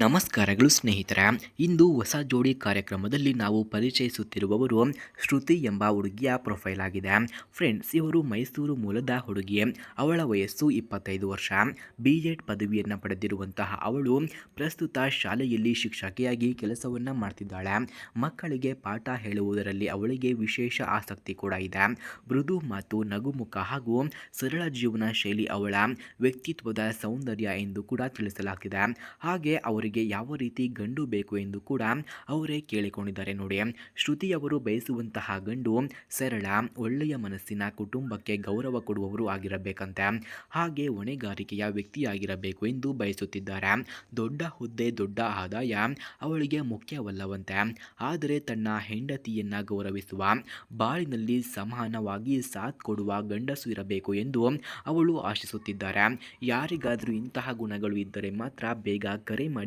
ನಮಸ್ಕಾರಗಳು ಸ್ನೇಹಿತರ. ಇಂದು ಹೊಸ ಜೋಡಿ ಕಾರ್ಯಕ್ರಮದಲ್ಲಿ ನಾವು ಪರಿಚಯಿಸುತ್ತಿರುವವರು ಶ್ರುತಿ ಎಂಬ ಹುಡುಗಿಯ ಪ್ರೊಫೈಲ್ ಆಗಿದೆ. ಫ್ರೆಂಡ್ಸ್, ಇವರು ಮೈಸೂರು ಮೂಲದ ಹುಡುಗಿ. ಅವಳ ವಯಸ್ಸು ಇಪ್ಪತ್ತೈದು ವರ್ಷ. ಬಿ ಎಡ್ ಪದವಿಯನ್ನು ಪಡೆದಿರುವಂತಹ ಅವಳು ಪ್ರಸ್ತುತ ಶಾಲೆಯಲ್ಲಿ ಶಿಕ್ಷಕಿಯಾಗಿ ಕೆಲಸವನ್ನು ಮಾಡ್ತಿದ್ದಾಳೆ. ಮಕ್ಕಳಿಗೆ ಪಾಠ ಹೇಳುವುದರಲ್ಲಿ ಅವಳಿಗೆ ವಿಶೇಷ ಆಸಕ್ತಿ ಕೂಡ ಇದೆ. ಮೃದು ಮಾತು ನಗುಮುಖ ಹಾಗೂ ಸರಳ ಜೀವನ ಶೈಲಿ ಅವಳ ವ್ಯಕ್ತಿತ್ವದ ಸೌಂದರ್ಯ ಎಂದು ಕೂಡ ತಿಳಿಸಲಾಗಿದೆ ಹಾಗೆ ಅವರಿಗೆ ಯಾವ ರೀತಿ ಗಂಡು ಬೇಕು ಎಂದು ಕೂಡ ಅವರೇ ಕೇಳಿಕೊಂಡಿದ್ದಾರೆ ನೋಡಿ. ಶ್ರುತಿ ಅವರು ಬಯಸುವಂತಹ ಗಂಡು ಸರಳ, ಒಳ್ಳೆಯ ಮನಸ್ಸಿನ ಕುಟುಂಬಕ್ಕೆ ಗೌರವ ಕೊಡುವವರು ಆಗಿರಬೇಕಂತೆ. ಹಾಗೆ ಹೊಣೆಗಾರಿಕೆಯ ವ್ಯಕ್ತಿಯಾಗಿರಬೇಕು ಎಂದು ಬಯಸುತ್ತಿದ್ದಾರೆ. ದೊಡ್ಡ ಹುದ್ದೆ, ದೊಡ್ಡ ಆದಾಯ ಅವಳಿಗೆ ಮುಖ್ಯವಲ್ಲವಂತೆ. ಆದರೆ ತನ್ನ ಹೆಂಡತಿಯನ್ನು ಗೌರವಿಸುವ, ಬಾಳಿನಲ್ಲಿ ಸಮಾನವಾಗಿ ಸಾಥ್ ಕೊಡುವ ಗಂಡಸು ಇರಬೇಕು ಎಂದು ಅವಳು ಆಶಿಸುತ್ತಿದ್ದಾರೆ. ಯಾರಿಗಾದರೂ ಇಂತಹ ಗುಣಗಳು ಇದ್ದರೆ ಮಾತ್ರ ಬೇಗ ಕರೆ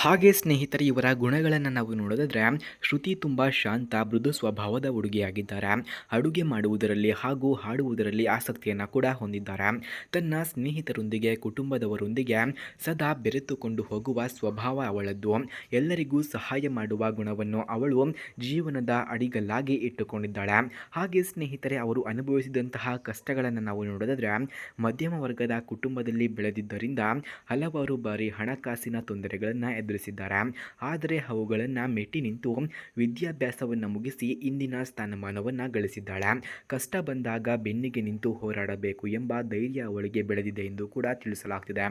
ಹಾಗೆ ಸ್ನೇಹಿತರೆ, ಇವರ ಗುಣಗಳನ್ನು ನಾವು ನೋಡೋದಾದರೆ, ಶ್ರುತಿ ತುಂಬ ಶಾಂತ, ಮೃದು ಸ್ವಭಾವದ ಹುಡುಗಿಯಾಗಿದ್ದಾರೆ. ಅಡುಗೆ ಮಾಡುವುದರಲ್ಲಿ ಹಾಗೂ ಹಾಡುವುದರಲ್ಲಿ ಆಸಕ್ತಿಯನ್ನು ಕೂಡ ಹೊಂದಿದ್ದಾರೆ. ತನ್ನ ಸ್ನೇಹಿತರೊಂದಿಗೆ, ಕುಟುಂಬದವರೊಂದಿಗೆ ಸದಾ ಬೆರೆತುಕೊಂಡು ಹೋಗುವ ಸ್ವಭಾವ ಅವಳದ್ದು. ಎಲ್ಲರಿಗೂ ಸಹಾಯ ಮಾಡುವ ಗುಣವನ್ನು ಅವಳು ಜೀವನದ ಅಡಿಗಲ್ಲಾಗಿ ಇಟ್ಟುಕೊಂಡಿದ್ದಾಳೆ. ಹಾಗೆ ಸ್ನೇಹಿತರೆ, ಅವರು ಅನುಭವಿಸಿದಂತಹ ಕಷ್ಟಗಳನ್ನು ನಾವು ನೋಡೋದಾದರೆ, ಮಧ್ಯಮ ವರ್ಗದ ಕುಟುಂಬದಲ್ಲಿ ಬೆಳೆದಿದ್ದರಿಂದ ಹಲವಾರು ಬಾರಿ ಹಣಕಾಸಿನ ತೊಂದರೆಗಳನ್ನು ಎದುರಿಸಿದ್ದಾರೆ? ಆದರೆ ಅವುಗಳನ್ನು ಮೆಟ್ಟಿ ನಿಂತು ವಿದ್ಯಾಭ್ಯಾಸವನ್ನು ಮುಗಿಸಿ ಇಂದಿನ ಸ್ಥಾನಮಾನವನ್ನು ಗಳಿಸಿದ್ದಾಳೆ? ಕಷ್ಟ ಬಂದಾಗ ಬೆನ್ನಿಗೆ ನಿಂತು ಹೋರಾಡಬೇಕು ಎಂಬ ಧೈರ್ಯ ಅವಳಿಗೆ ಬೆಳೆದಿದೆ ಎಂದು ಕೂಡ ತಿಳಿಸಲಾಗ್ತಿದೆ.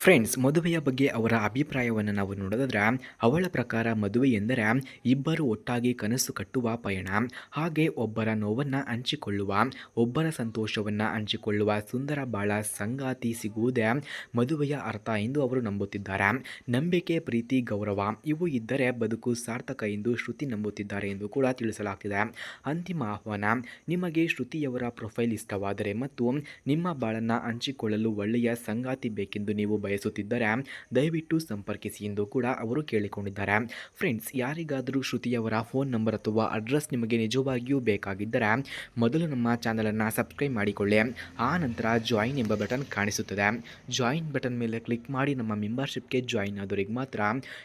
ಫ್ರೆಂಡ್ಸ್ ಮದುವೆಯ ಬಗ್ಗೆ ಅವರ ಅಭಿಪ್ರಾಯವನ್ನು ನಾವು ನೋಡೋದಾದ್ರೆ, ಅವಳ ಪ್ರಕಾರ ಮದುವೆ ಎಂದರೆ ಇಬ್ಬರು ಒಟ್ಟಾಗಿ ಕನಸು ಕಟ್ಟುವ ಪಯಣ. ಹಾಗೆ ಒಬ್ಬರ ನೋವನ್ನು ಹಂಚಿಕೊಳ್ಳುವ, ಒಬ್ಬರ ಸಂತೋಷವನ್ನು ಹಂಚಿಕೊಳ್ಳುವ ಸುಂದರ ಬಾಳ ಸಂಗಾತಿ ಸಿಗುವುದೇ ಮದುವೆಯ ಅರ್ಥ ಎಂದು ಅವರು ನಂಬುತ್ತಿದ್ದಾರೆ. ನಂಬಿಕೆ, ಪ್ರೀತಿ, ಗೌರವ ಇವು ಇದ್ದರೆ ಬದುಕು ಸಾರ್ಥಕ ಎಂದು ಶ್ರುತಿ ನಂಬುತ್ತಿದ್ದಾರೆ ಎಂದು ಕೂಡ ತಿಳಿಸಲಾಗ್ತಿದೆ. ಅಂತಿಮ ಆಹ್ವಾನ, ನಿಮಗೆ ಶ್ರುತಿಯವರ ಪ್ರೊಫೈಲ್ ಇಷ್ಟವಾದರೆ ಮತ್ತು ನಿಮ್ಮ ಬಾಳನ್ನು ಹಂಚಿಕೊಳ್ಳಲು ಒಳ್ಳೆಯ ಸಂಗಾತಿ ಬೇಕೆಂದು ನೀವು ಬಯಸುತ್ತಿದ್ದರೆ? ದಯವಿಟ್ಟು ಸಂಪರ್ಕಿಸಿ ಎಂದು ಕೂಡ ಅವರು ಕೇಳಿಕೊಂಡಿದ್ದಾರೆ. ಫ್ರೆಂಡ್ಸ್, ಯಾರಿಗಾದರೂ ಶ್ರುತಿಯವರ ಫೋನ್ ನಂಬರ್ ಅಥವಾ ಅಡ್ರೆಸ್ ನಿಮಗೆ ನಿಜವಾಗಿಯೂ ಬೇಕಾಗಿದ್ದರೆ, ಮೊದಲು ನಮ್ಮ ಚಾನಲನ್ನು ಸಬ್ಸ್ಕ್ರೈಬ್ ಮಾಡಿಕೊಳ್ಳಿ. ಆ ನಂತರ ಜಾಯಿನ್ ಎಂಬ ಬಟನ್ ಕಾಣಿಸುತ್ತದೆ. ಜಾಯಿನ್ ಬಟನ್ ಮೇಲೆ ಕ್ಲಿಕ್ ಮಾಡಿ ನಮ್ಮ ಮೆಂಬರ್ಶಿಪ್ಗೆ ಜಾಯಿನ್ ಆದವರಿಗೆ ಮಾತ್ರ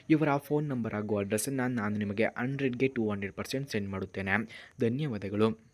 ಇವರ ಫೋನ್ ನಂಬರ್ ಹಾಗೂ ಅಡ್ರೆಸ್ಸನ್ನು ನಾನು ನಿಮಗೆ ಹಂಡ್ರೆಡ್ಗೆ ಟೂ ಹಂಡ್ರೆಡ್ ಪರ್ಸೆಂಟ್ ಸೆಂಡ್ ಮಾಡುತ್ತೇನೆ. ಧನ್ಯವಾದಗಳು.